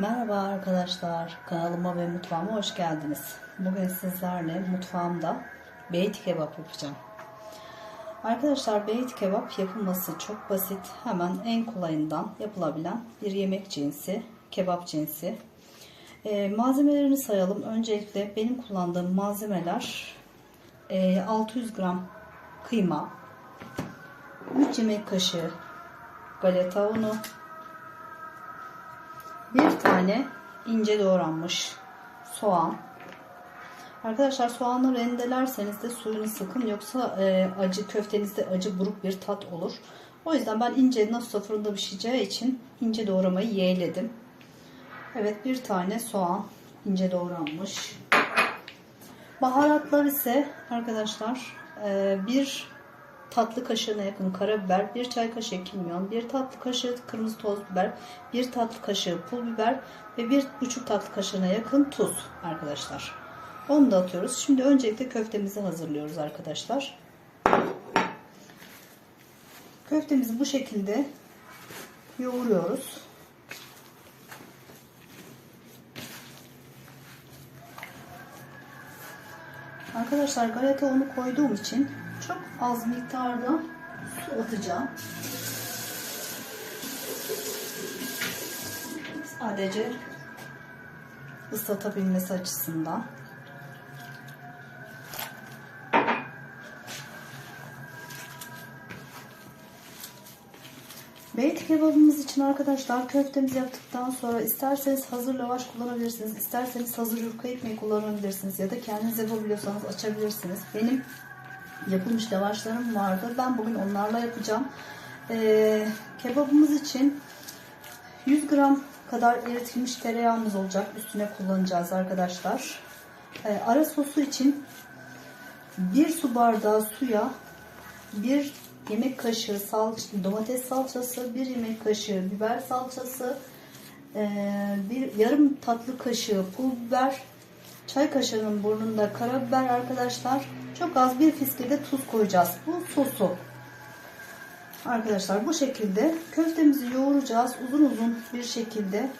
Merhaba arkadaşlar, kanalıma ve mutfağıma hoş geldiniz. Bugün sizlerle mutfağımda beyti kebap yapacağım. Arkadaşlar beyti kebap yapılması çok basit. Hemen en kolayından yapılabilen bir yemek cinsi, kebap cinsi. Ee, malzemelerini sayalım. Öncelikle benim kullandığım malzemeler e, 600 gram kıyma, 3 yemek kaşığı galeta unu, bir tane ince doğranmış soğan. Arkadaşlar soğanı rendelerseniz de suyunu sıkın yoksa e, acı köftenizde acı buruk bir tat olur. O yüzden ben ince nasıl fırında pişeceği için ince doğramayı yeğledim. Evet bir tane soğan ince doğranmış. Baharatlar ise arkadaşlar e, bir tatlı kaşığına yakın karabiber, bir çay kaşığı kimyon, bir tatlı kaşığı kırmızı toz biber, bir tatlı kaşığı pul biber ve bir buçuk tatlı kaşığına yakın tuz arkadaşlar. Onu da atıyoruz. Şimdi öncelikle köftemizi hazırlıyoruz arkadaşlar. Köftemizi bu şekilde yoğuruyoruz. Arkadaşlar galeta unu koyduğum için çok az miktarda su atacağım. Sadece ıslatabilmesi açısından. Beyti kebabımız için arkadaşlar köftemizi yaptıktan sonra isterseniz hazır lavaş kullanabilirsiniz. isterseniz hazır yufka ekmeği kullanabilirsiniz. Ya da kendiniz yapabiliyorsanız açabilirsiniz. Benim yapılmış lavaşlarım vardı. Ben bugün onlarla yapacağım. Ee, kebabımız için 100 gram kadar eritilmiş tereyağımız olacak. Üstüne kullanacağız arkadaşlar. Ee, ara sosu için 1 su bardağı suya 1 yemek kaşığı salça, domates salçası, 1 yemek kaşığı biber salçası, ee, bir yarım tatlı kaşığı pul biber, çay kaşığının burnunda karabiber arkadaşlar. Çok az bir fiske de tuz koyacağız. Bu sosu. Arkadaşlar bu şekilde köftemizi yoğuracağız. Uzun uzun bir şekilde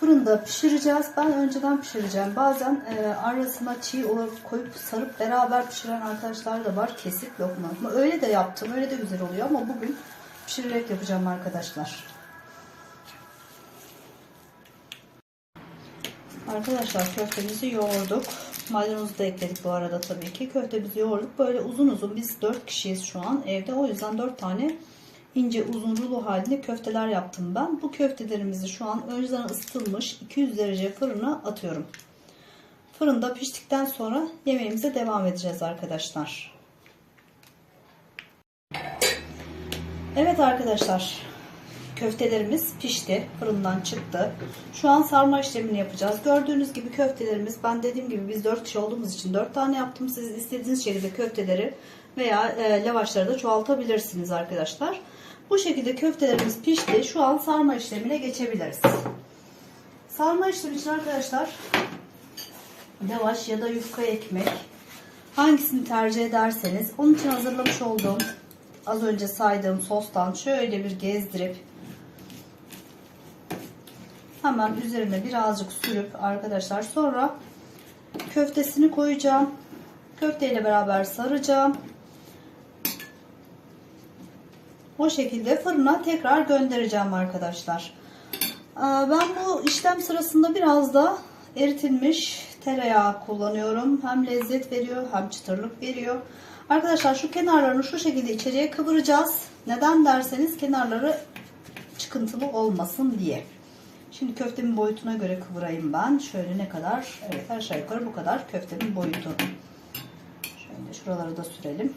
fırında pişireceğiz. Ben önceden pişireceğim. Bazen e, arasına çiğ olarak koyup sarıp beraber pişiren arkadaşlar da var. Kesip lokma. Ama öyle de yaptım. Öyle de güzel oluyor ama bugün pişirerek yapacağım arkadaşlar. Arkadaşlar köftemizi yoğurduk. Maydanozu da ekledik bu arada tabii ki. Köftemizi yoğurduk. Böyle uzun uzun biz 4 kişiyiz şu an evde. O yüzden 4 tane ince uzun rulo halinde köfteler yaptım ben. Bu köftelerimizi şu an önceden ısıtılmış 200 derece fırına atıyorum. Fırında piştikten sonra yemeğimize devam edeceğiz arkadaşlar. Evet arkadaşlar köftelerimiz pişti. Fırından çıktı. Şu an sarma işlemini yapacağız. Gördüğünüz gibi köftelerimiz ben dediğim gibi biz 4 kişi olduğumuz için 4 tane yaptım. Siz istediğiniz şekilde köfteleri veya e, lavaşları da çoğaltabilirsiniz arkadaşlar. Bu şekilde köftelerimiz pişti. Şu an sarma işlemine geçebiliriz. Sarma işlemi için arkadaşlar lavaş ya da yufka ekmek hangisini tercih ederseniz onun için hazırlamış olduğum az önce saydığım sostan şöyle bir gezdirip hemen üzerine birazcık sürüp arkadaşlar sonra köftesini koyacağım. Köfteyle beraber saracağım. O şekilde fırına tekrar göndereceğim arkadaşlar. Ben bu işlem sırasında biraz da eritilmiş tereyağı kullanıyorum. Hem lezzet veriyor hem çıtırlık veriyor. Arkadaşlar şu kenarlarını şu şekilde içeriye kıvıracağız. Neden derseniz kenarları çıkıntılı olmasın diye. Şimdi köftemin boyutuna göre kıvırayım ben. Şöyle ne kadar? Evet aşağı yukarı bu kadar köftemin boyutu. Şöyle şuraları da sürelim.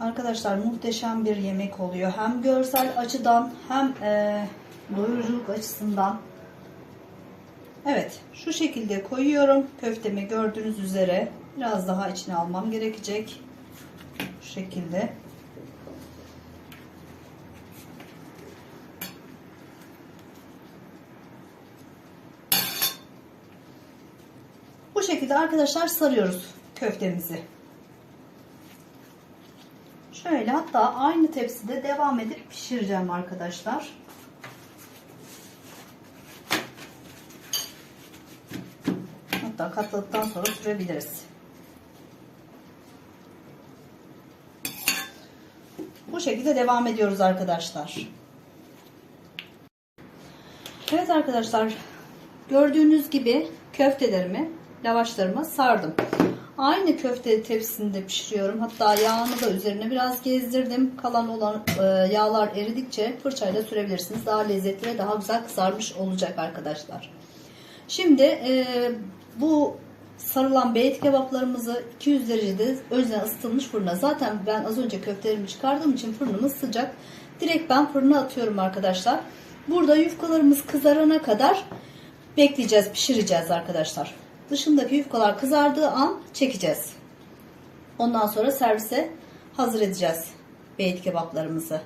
Arkadaşlar muhteşem bir yemek oluyor. Hem görsel açıdan hem e, doyuruculuk açısından. Evet şu şekilde koyuyorum. Köftemi gördüğünüz üzere biraz daha içine almam gerekecek. Şu şekilde. Bu şekilde arkadaşlar sarıyoruz köftemizi. Şöyle hatta aynı tepside devam edip pişireceğim arkadaşlar. Hatta katladıktan sonra sürebiliriz. Bu şekilde devam ediyoruz arkadaşlar. Evet arkadaşlar gördüğünüz gibi köftelerimi, lavaşlarımı sardım. Aynı köfte tepsisinde pişiriyorum. Hatta yağını da üzerine biraz gezdirdim. Kalan olan e, yağlar eridikçe fırçayla sürebilirsiniz. Daha lezzetli ve daha güzel kızarmış olacak arkadaşlar. Şimdi e, bu sarılan beyti kebaplarımızı 200 derecede önceden ısıtılmış fırına. Zaten ben az önce köftelerimi çıkardığım için fırınımız sıcak. Direkt ben fırına atıyorum arkadaşlar. Burada yufkalarımız kızarana kadar bekleyeceğiz, pişireceğiz arkadaşlar. Dışındaki yufkalar kızardığı an çekeceğiz. Ondan sonra servise hazır edeceğiz beyti kebaplarımızı.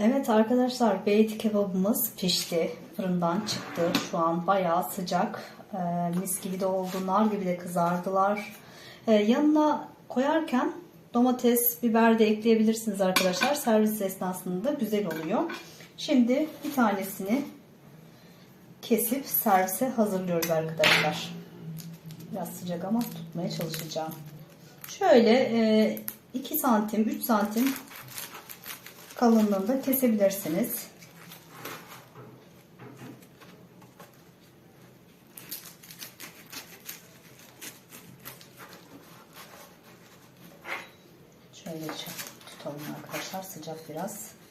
Evet arkadaşlar beyti kebabımız pişti. Fırından çıktı. Şu an bayağı sıcak. Ee, mis gibi de oldu. Nar gibi de kızardılar. Ee, yanına koyarken domates, biber de ekleyebilirsiniz arkadaşlar. Servis esnasında güzel oluyor. Şimdi bir tanesini kesip servise hazırlıyoruz arkadaşlar. Biraz sıcak ama tutmaya çalışacağım. Şöyle 2 santim 3 santim kalınlığında kesebilirsiniz. Şöyle tutalım arkadaşlar sıcak biraz.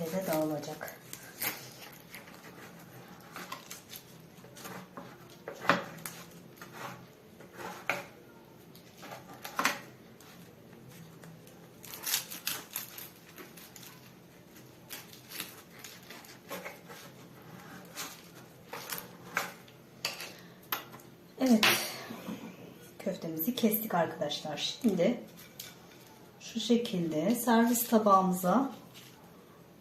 Ve dağılacak. Evet. Köftemizi kestik arkadaşlar. Şimdi şu şekilde servis tabağımıza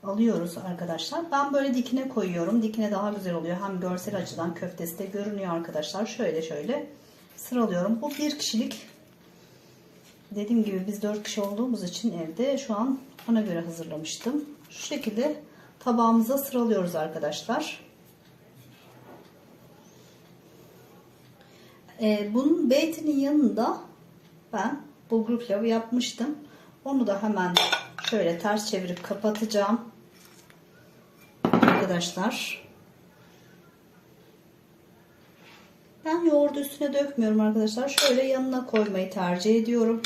alıyoruz arkadaşlar. Ben böyle dikine koyuyorum. Dikine daha güzel oluyor. Hem görsel açıdan köftesi de görünüyor arkadaşlar. Şöyle şöyle sıralıyorum. Bu bir kişilik. Dediğim gibi biz 4 kişi olduğumuz için evde şu an ona göre hazırlamıştım. Şu şekilde tabağımıza sıralıyoruz arkadaşlar. Ee, bunun beytinin yanında ben bulgur pilavı yapmıştım. Onu da hemen şöyle ters çevirip kapatacağım. Arkadaşlar. Ben yoğurdu üstüne dökmüyorum arkadaşlar. Şöyle yanına koymayı tercih ediyorum.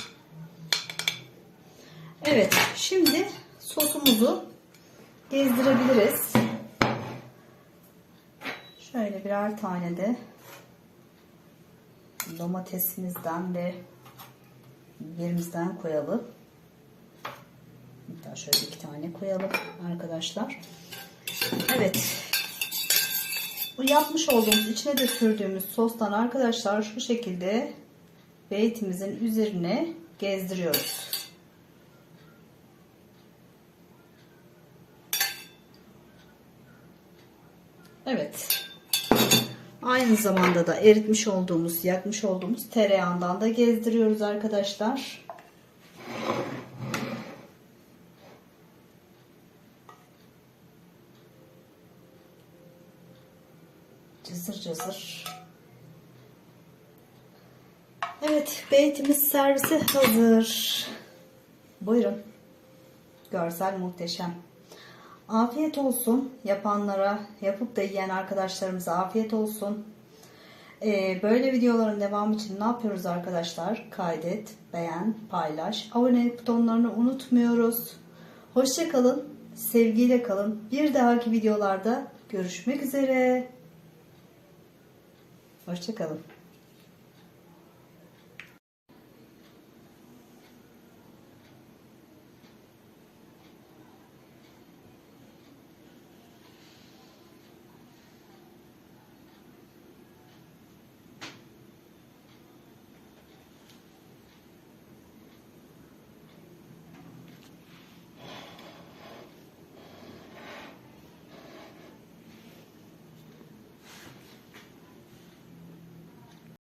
Evet. Şimdi sosumuzu gezdirebiliriz. Şöyle birer tane de domatesimizden ve biberimizden koyalım. Hatta şöyle iki tane koyalım arkadaşlar. Evet. Bu yapmış olduğumuz içine de sürdüğümüz sostan arkadaşlar şu şekilde beytimizin üzerine gezdiriyoruz. Evet. Aynı zamanda da eritmiş olduğumuz, yakmış olduğumuz tereyağından da gezdiriyoruz arkadaşlar. Cızır cızır. Evet, beytimiz servise hazır. Buyurun. Görsel muhteşem. Afiyet olsun yapanlara, yapıp da yiyen arkadaşlarımıza afiyet olsun. Ee, böyle videoların devamı için ne yapıyoruz arkadaşlar? Kaydet, beğen, paylaş, abone butonlarını unutmuyoruz. Hoşçakalın, sevgiyle kalın. Bir dahaki videolarda görüşmek üzere. Hoşçakalın.